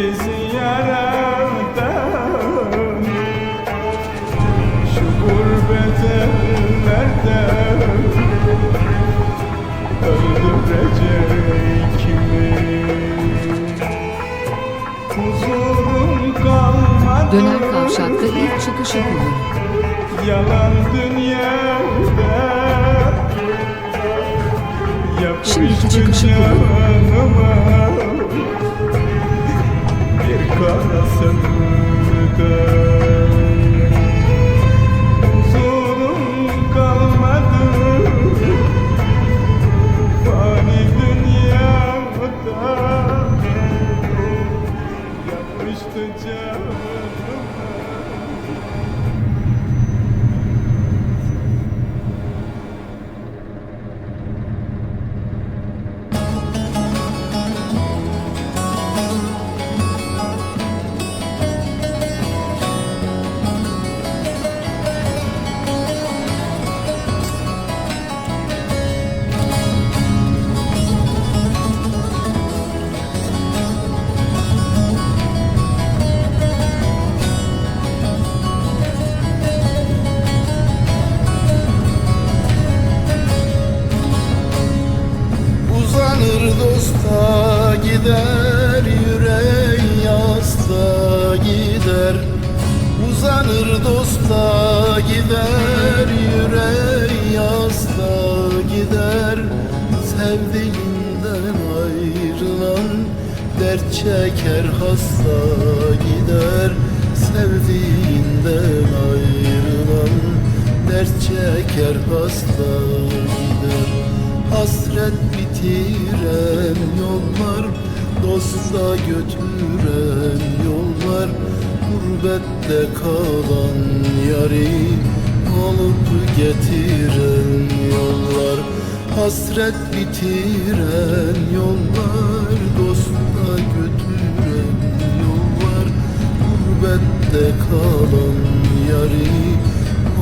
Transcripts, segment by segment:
bizi yaradan şu gurbet ellerde öldürecek mi? Huzurum kalmadı Döner kavşakta ilk çıkış yapılır. Yalan dünyada Şimdiki çıkışı kullan. Canıma Bir kara sevda Huzurum kalmadı. Fani dünyada. Yapıştı canıma Uzanır dosta gider yüreğin yasta gider Sevdiğinden ayrılan dert çeker hasta gider Sevdiğinden ayrılan dert çeker hasta gider. Hasret bitiren yollar Dosta götüren yollar Gurbette kalan yari Alıp getiren yollar Hasret bitiren yollar Dosta götüren yollar. Gurbette kalan yari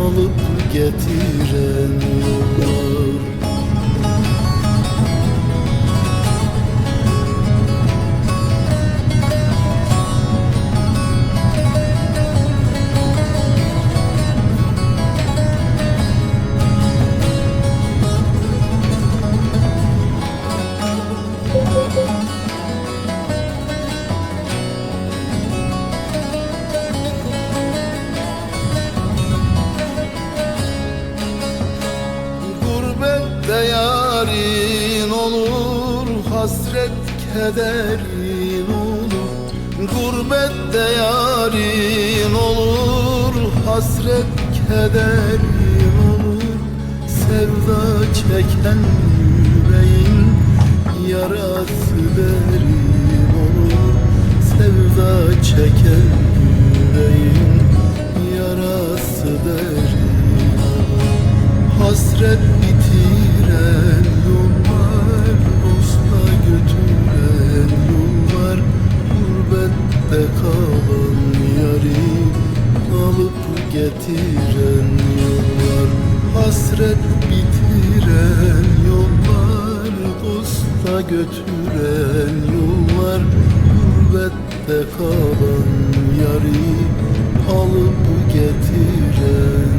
Alıp getiren yollar Gurbette yarin olur Hasret kederin olur. Sevda çeken yüreğin Yarası derin olur. Sevda çeken yüreğin Yarası derin olur. Hasret bitiren yollar Dosta götüren yollar Gurbette kalan yari Alıp getiren yollar Hasret bitiren yollar Dosta götüren yollar. Gurbette kalan yari Alıp getiren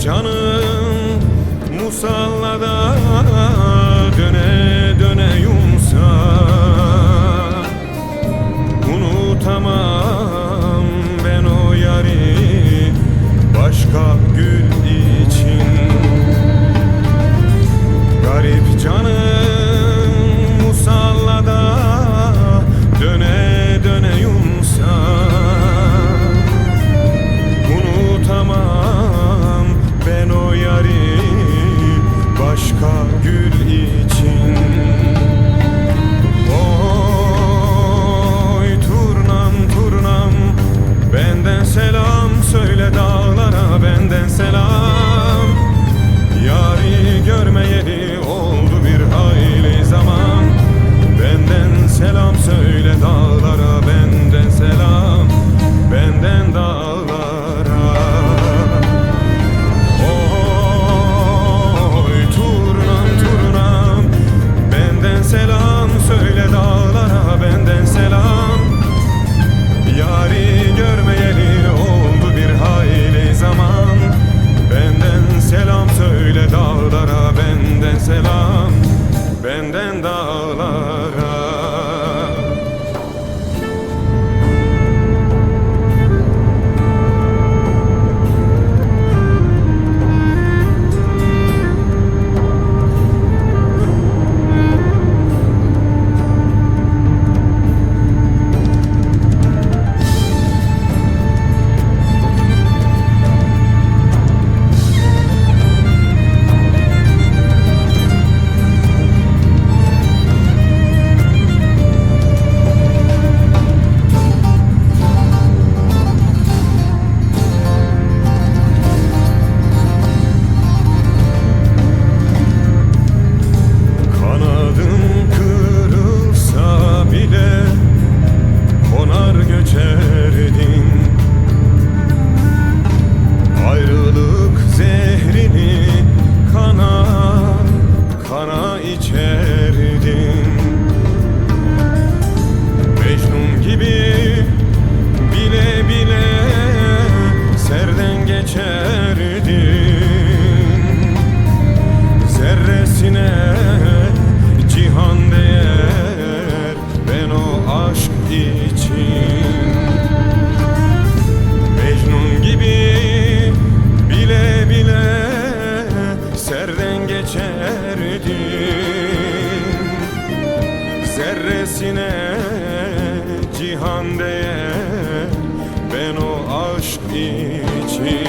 canım musallada döne döne yumsa. Unutamam ben o yari başka selam söyle dağlara benden selam. Yari görmeyeli oldu bir hayli zaman. Benden selam söyle dağlara benden için.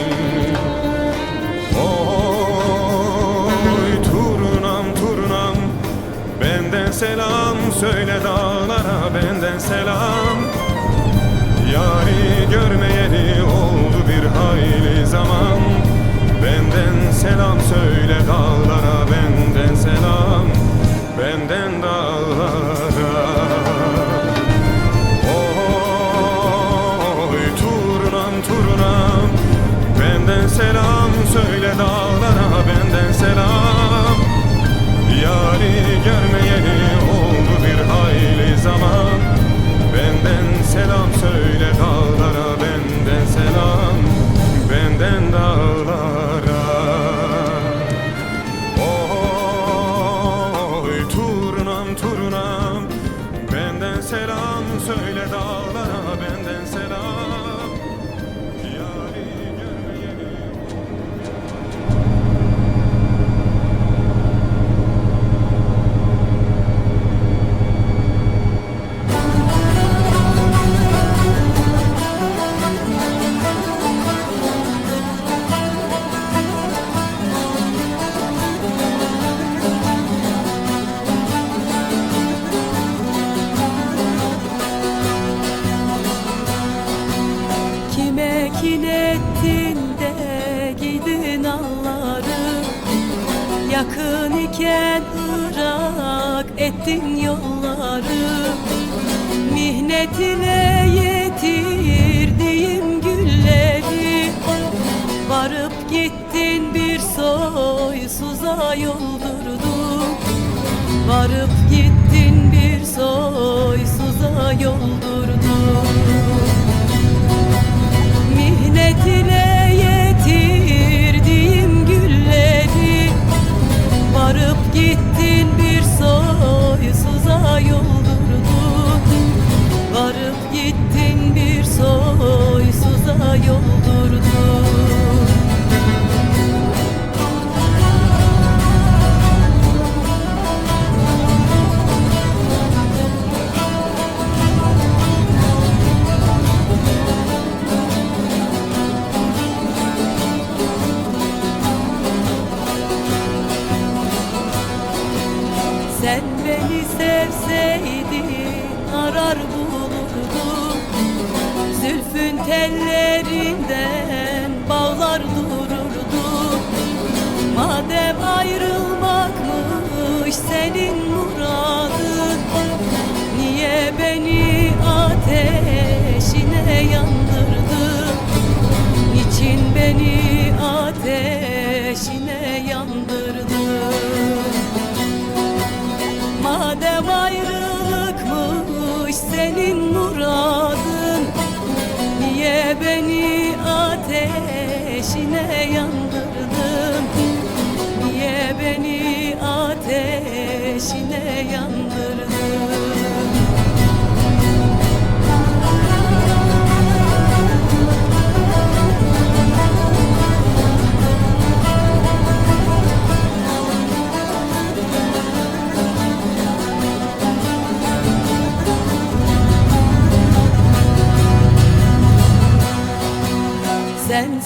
Oy turnam turnam. Benden selam söyle dağlara benden selam. Yari görmeyeli oldu bir hayli zaman. Benden selam söyle dağlara ettin de giydin alları Yakın iken ırak ettin yolları. Mihnet ile yetirdiğim gülleri. Varıp gittin bir soysuza yoldurdun Varıp gittin bir soysuza yoldurdun yoldurdun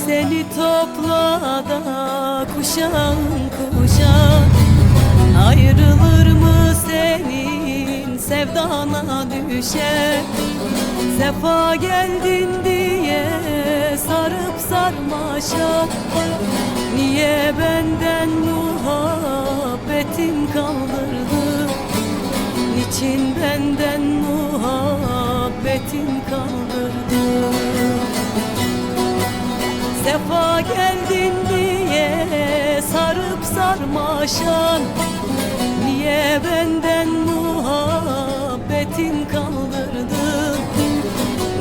seni topla da kuşağın kuşak Ayrılır mı senin sevdana düşer Sefa geldin diye sarıp sarmaşa. Niye benden muhabbetin kaldırdı? Niçin benden muhabbetin kaldırdı Vefa geldin diye sarıp sarmaşan. Niye benden muhabbetin kaldırdın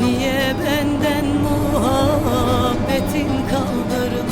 Niye benden muhabbetin kaldırdın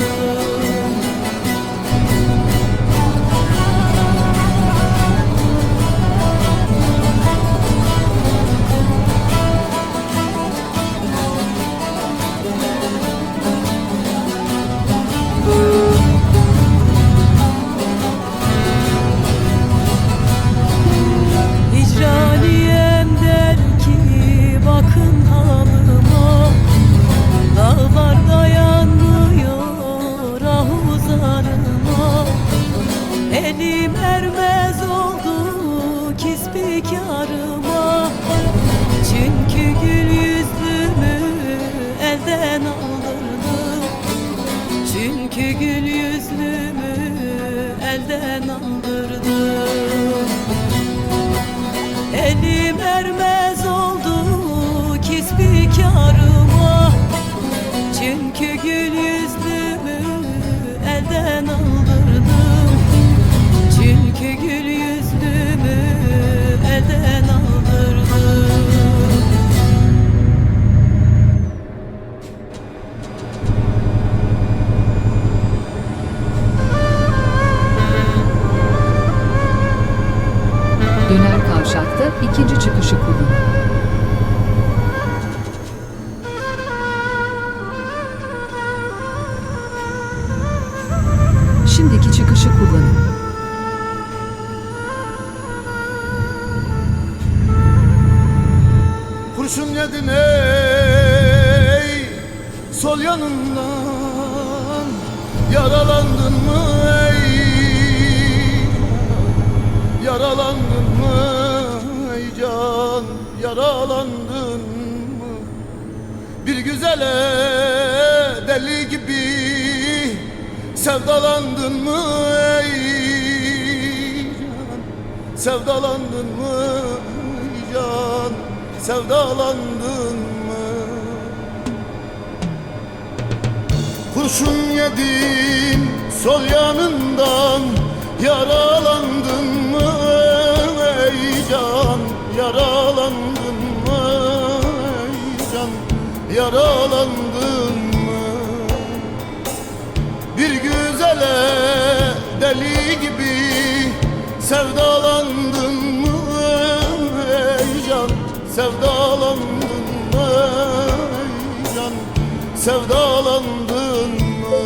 aldırdım Elim ermez ikinci çıkışı kullanın. Şimdiki çıkışı kullanın. Kurşun yedin ey Sol yanından Yaralandın mı ey Yaralandın mı Yaralandın mı? Bir güzele deli gibi Sevdalandın mı ey can? Sevdalandın mı ey can? Sevdalandın mı? Kurşun yedim sol yanından Sevdalandın mı?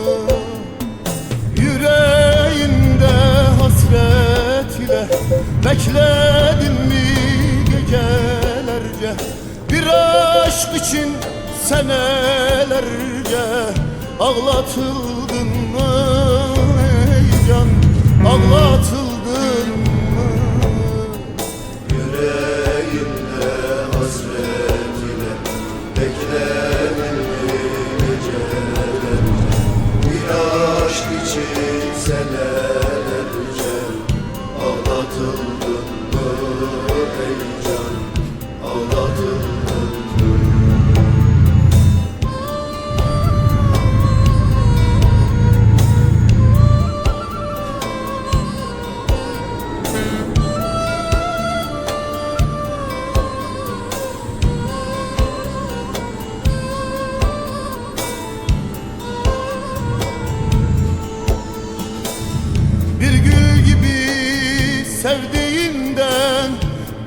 Yüreğinde hasret ile Bekledin mi gecelerce? Bir aşk için senelerce Ağlatıldın mı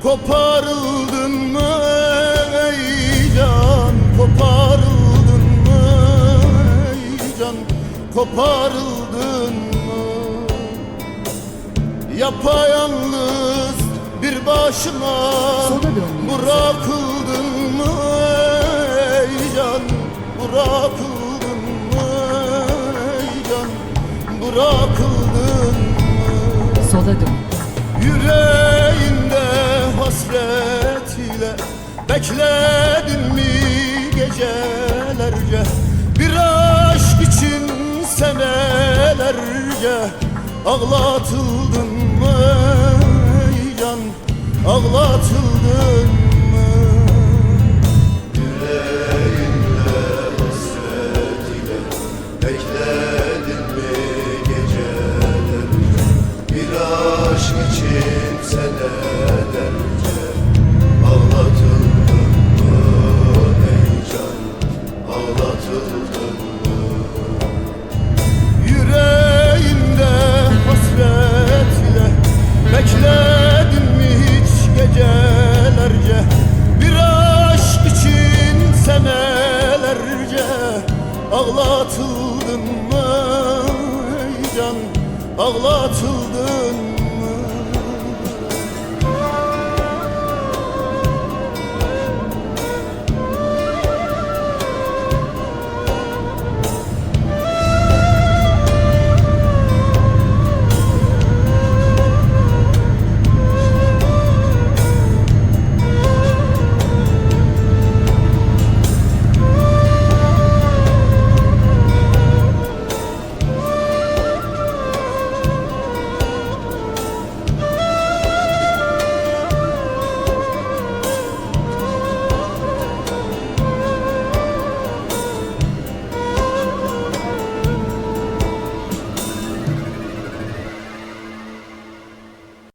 Koparıldın mı ey can? Koparıldın mı ey can? Koparıldın mı? Yapayalnız bir dönmeyi Bırakıldın mı ey can? Bırakıldın mı ey can? Bırakıldın mı? Sola dön. Yüreğinde Bekledin mi gecelerce? Bir aşk için senelerce Ağlatıldın ağlatıldım mı ey ağlatıldım.